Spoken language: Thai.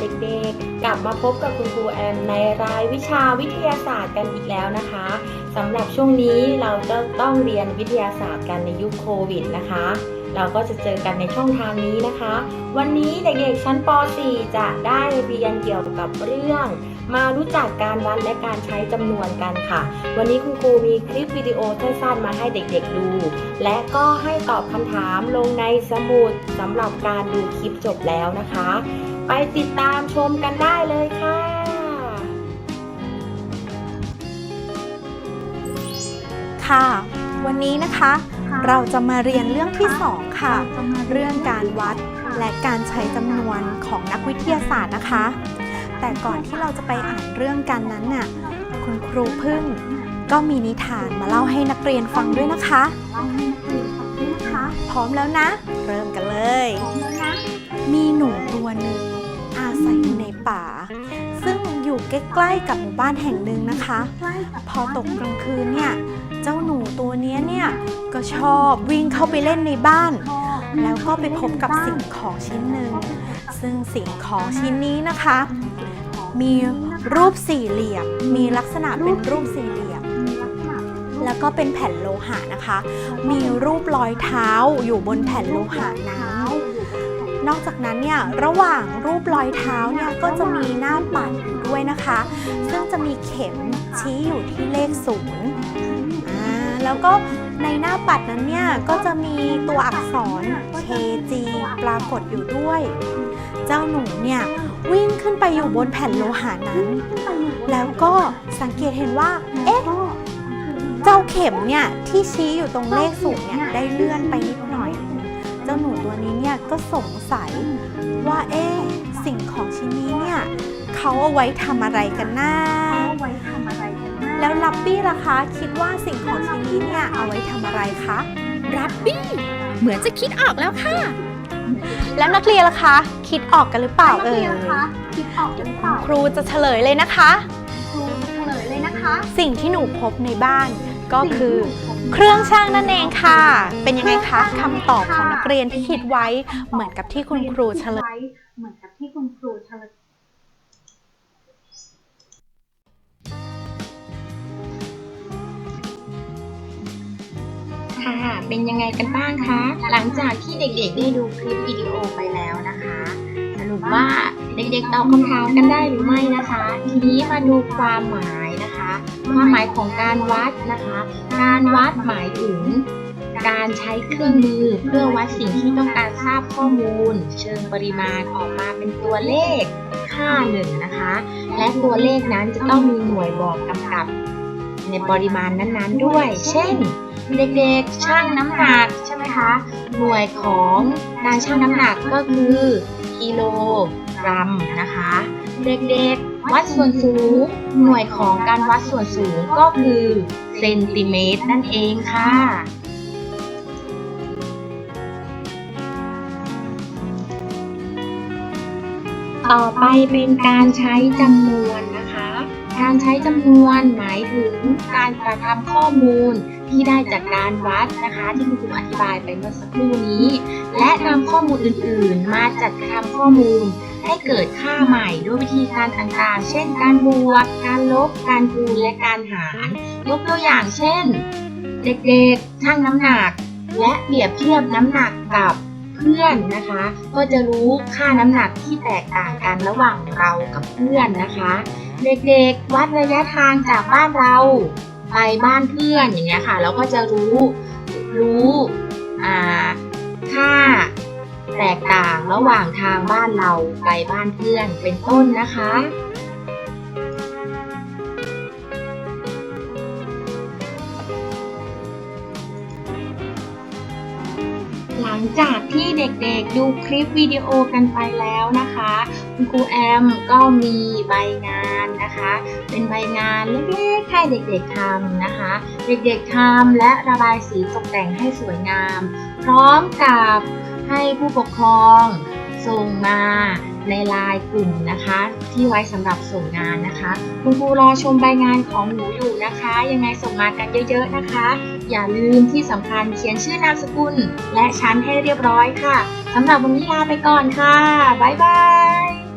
เด็กๆ กลับมาพบกับคุณครูแอมในรายวิชาวิทยาศาสตร์กันอีกแล้วนะคะสำหรับช่วงนี้เราจะต้องเรียนวิทยาศาสตร์กันในยุคโควิดนะคะ เราก็จะเจอกันในช่องทางนี้นะคะ วันนี้เด็กๆชั้นป .4 จะได้เรียนเกี่ยวกับเรื่อง มารู้จักการวัดและการใช้จำนวนกันค่ะ วันนี้คุณครูมีคลิปวิดีโอสั้นๆมาให้เด็กๆดู และก็ให้ตอบคำถามลงในสมุดสำหรับการดูคลิปจบแล้วนะคะ ไปติดตามชมกันได้เลยค่ะค่ะ วันนี้นะคะ เราจะมาเรียนเรื่องที่ 2 ค่ะ เรื่องการวัดและการใช้จำนวนของนักวิทยาศาสตร์นะคะ แต่ก่อนที่เราจะไปอ่านเรื่องกันนั้นน่ะคุณครูพึ่งก็มีนิทานมาเล่าให้นักเรียนฟังด้วยนะคะ พร้อมแล้วนะ เริ่มกันเลย มีหนูตัวหนึ่งอาศัยอยู่ในป่าซึ่ง อยู่ใกล้ๆกับหมู่บ้านแห่งหนึ่งนะคะ พอตกกลางคืนเนี่ย เจ้าหนูตัวเนี้ยเนี่ย ก็ชอบวิ่งเข้าไปเล่นในบ้าน แล้วก็ไปพบกับสิ่งของชิ้นหนึ่ง ซึ่งสิ่งของชิ้นนี้นะคะ มีรูปสี่เหลี่ยม มีลักษณะเป็นรูปสี่เหลี่ยม แล้วก็เป็นแผ่นโลหะนะคะ มีรูปรอยเท้าอยู่บนแผ่นโลหะนั้น นอกจากนั้นเนี่ยระหว่างรูปรอยเท้าเนี่ยก็จะมีหน้าปัดอยู่ด้วยนะคะ ซึ่งจะมีเข็มชี้อยู่ที่เลขศูนย์อ่าแล้วก็ในหน้าปัดนั้นเนี่ยก็จะมีตัวอักษร KG ปรากฏอยู่ด้วย เจ้าหนูเนี่ยวิ่งขึ้นไปอยู่บนแผ่นโลหะนั้น แล้วก็สังเกตเห็นว่า เอ๊ะ เจ้าเข็มเนี่ยที่ชี้อยู่ตรงเลขศูนย์เนี่ยได้เลื่อนไปนิด จ้าหนูตัวนี้เนี่ยก็สงสัยว่าเอ๊ะสิ่งของชิ้นนี้เนี่ยเขาเอาไว้ทำอะไรกันนะแล้วลับบี้ล่ะคะคิดว่าสิ่งของชิ้นนี้เนี่ยเอาไว้ทำอะไรคะรับบี้เหมือนจะคิดออกแล้วค่ะ แล้วนักเรียนล่ะคะ คิดออกกันหรือเปล่าเอ่ยครูจะเฉลยเลยนะคะ สิ่งที่หนูพบในบ้านก็คือ เครื่องช่างนั่นเองค่ะ เป็นยังไงคะคำตอบของนัก เรียนที่คิดไว้เหมือนกับที่คุณครูเฉลยเหมือนกับที่คุณครูเฉลยค่ะเป็นยังไงกันบ้างคะ หลังจากที่เด็กๆได้ดูคลิปวิดีโอไปแล้วนะคะ สรุปว่าเด็กๆตอบคำถามกันได้หรือไม่นะคะ ทีนี้มาดูความหมายนะคะ ความหมายของการวัดนะคะ การวัดหมายถึง การใช้เครื่องมือเพื่อวัดสิ่งที่ต้องการทราบข้อมูล เชิงปริมาณออกมาเป็นตัวเลขค่าหนึ่งนะคะ และตัวเลขนั้นจะต้องมีหน่วยบอกกำกับ ในปริมาณนั้นๆด้วย เช่น เด็กๆชั่งน้ำหนักใช่ไหมคะ หน่วยของการชั่งน้ำหนักก็คือกิโลกรัมนะคะ เด็กๆวัดส่วนสูง หน่วยของการวัดส่วนสูงก็คือเซนติเมตรนั่นเองค่ะ ต่อไปเป็นการใช้จำนวนนะคะ การใช้จำนวนหมายถึงการกระทำข้อมูลที่ได้จากการวัดนะคะ ที่คุณครูอธิบายไปเมื่อสักครู่นี้ และนำข้อมูลอื่นๆ มาจัดทำข้อมูล ให้เกิดค่าใหม่ด้วยวิธีการต่างๆ เช่น การบวก การลบ การคูณ และการหาร ยกตัวอย่างเช่น เด็กๆชั่งน้ำหนัก และเปรียบเทียบน้ำหนักกับ เพื่อนนะคะ ก็จะรู้ค่าน้ำหนักที่แตกต่างกันระหว่างเรากับเพื่อนนะคะ เด็กๆวัดระยะทางจากบ้านเราไปบ้านเพื่อนอย่างเงี้ยค่ะ เราก็จะรู้รู้ค่าแตกต่างระหว่างทางบ้านเราไปบ้านเพื่อนเป็นต้นนะคะ งจากที่เด็กๆดูคลิปวิดีโอกันไปแล้วนะคะ คุณครูแอมก็มีใบงานนะคะ เป็นใบงานเล็กๆให้เด็กๆทำนะคะ เด็กๆทำและระบายสีตกแต่งให้สวยงาม พร้อมกับให้ผู้ปกครอง ส่งมาในไลน์กลุ่มนะคะ ที่ไว้สำหรับส่งงานนะคะ คุณครูรอชมใบงานของหนูอยู่นะคะ ยังไงส่งมากันเยอะ ๆนะคะ อย่าลืมที่สำคัญเขียนชื่อนามสกุล และชั้นให้เรียบร้อยค่ะสำหรับวันนี้ลาไปก่อนค่ะบ๊ายบาย